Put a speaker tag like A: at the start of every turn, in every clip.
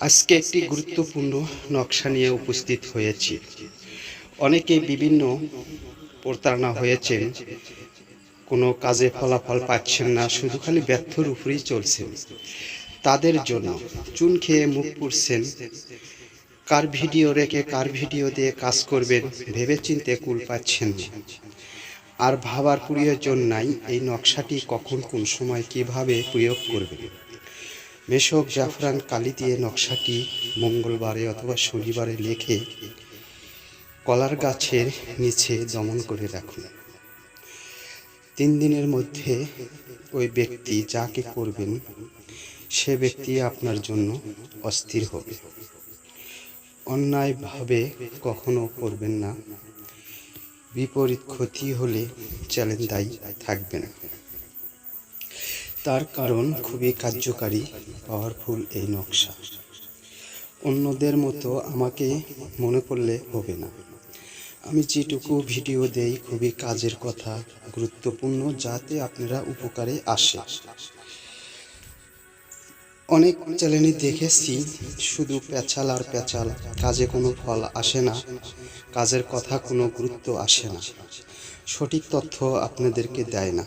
A: আজকে একটি গুরুত্বপূর্ণ নকশা নিয়ে উপস্থিত হয়েছি। অনেকে বিভিন্ন প্রতারণা হয়েছেন, কোনো কাজে ফলাফল পাচ্ছেন না, শুধু খালি ব্যর্থর উপরেই চলছেন। তাদের জন্য চুন খেয়ে মুখ পুড়ছেন, কার ভিডিও রেখে কার ভিডিও দিয়ে কাজ করবেন ভেবে চিনতে কুল পাচ্ছেন আর ভাবার প্রয়োজন নাই, এই নকশাটি কখন, কোন সময়, কীভাবে প্রয়োগ করবেন? মেশক জাফরান কালি দিয়ে নকশাটি মঙ্গলবারে অথবা শনিবারে লেখে কলার গাছের নিচে দমন করে রাখুন। তিন দিনের মধ্যে ওই ব্যক্তি যাকে করবেন, সে ব্যক্তি আপনার জন্য অস্থির হবে। অন্যায়ভাবে কখনো করবেন না। বিপরীত ক্ষতি হলে চ্যালেঞ্জ দায়ী থাকবেন। তার কারণ খুবই কার্যকারী পাওয়ারফুল এই নকশা। অন্যদের মতো আমাকে মনে করলে হবে না। আমি যেটুকু ভিডিও দেই খুবই কাজের কথা, গুরুত্বপূর্ণ, যাতে আপনারা উপকারে আসে। অনেক চ্যানেলে দেখেছি, শুধু পেঁচাল আর পেঁচাল কাজে কোনো ফল আসে না, কাজের কথা কোনো গুরুত্ব আসে না। সঠিক তথ্য আপনাদেরকে দেয় না।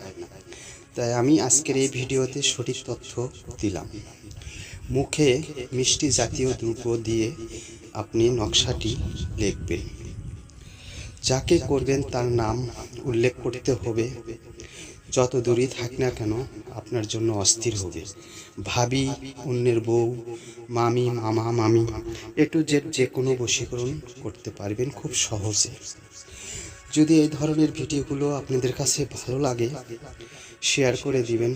A: তাই আমি আজকের এই ভিডিওতে সঠিক তথ্য দিলাম। মুখে মিষ্টি জাতীয় দ্রব্য দিয়ে আপনি নকশাটি লিখবেন। যাকে করবেন তার নাম উল্লেখ করতে হবে। যত দূরই থাক না কেন আপনার জন্য অস্থির হবে। ভাবি, অন্যের বউ, মামি, মামা, মামি, এ টু জেড যে কোনো বশীকরণ করতে পারবেন খুব সহজে। যদি এই ধরনের ভিডিওগুলো আপনাদের কাছে ভালো লাগে শেয়ার করে দিবেন।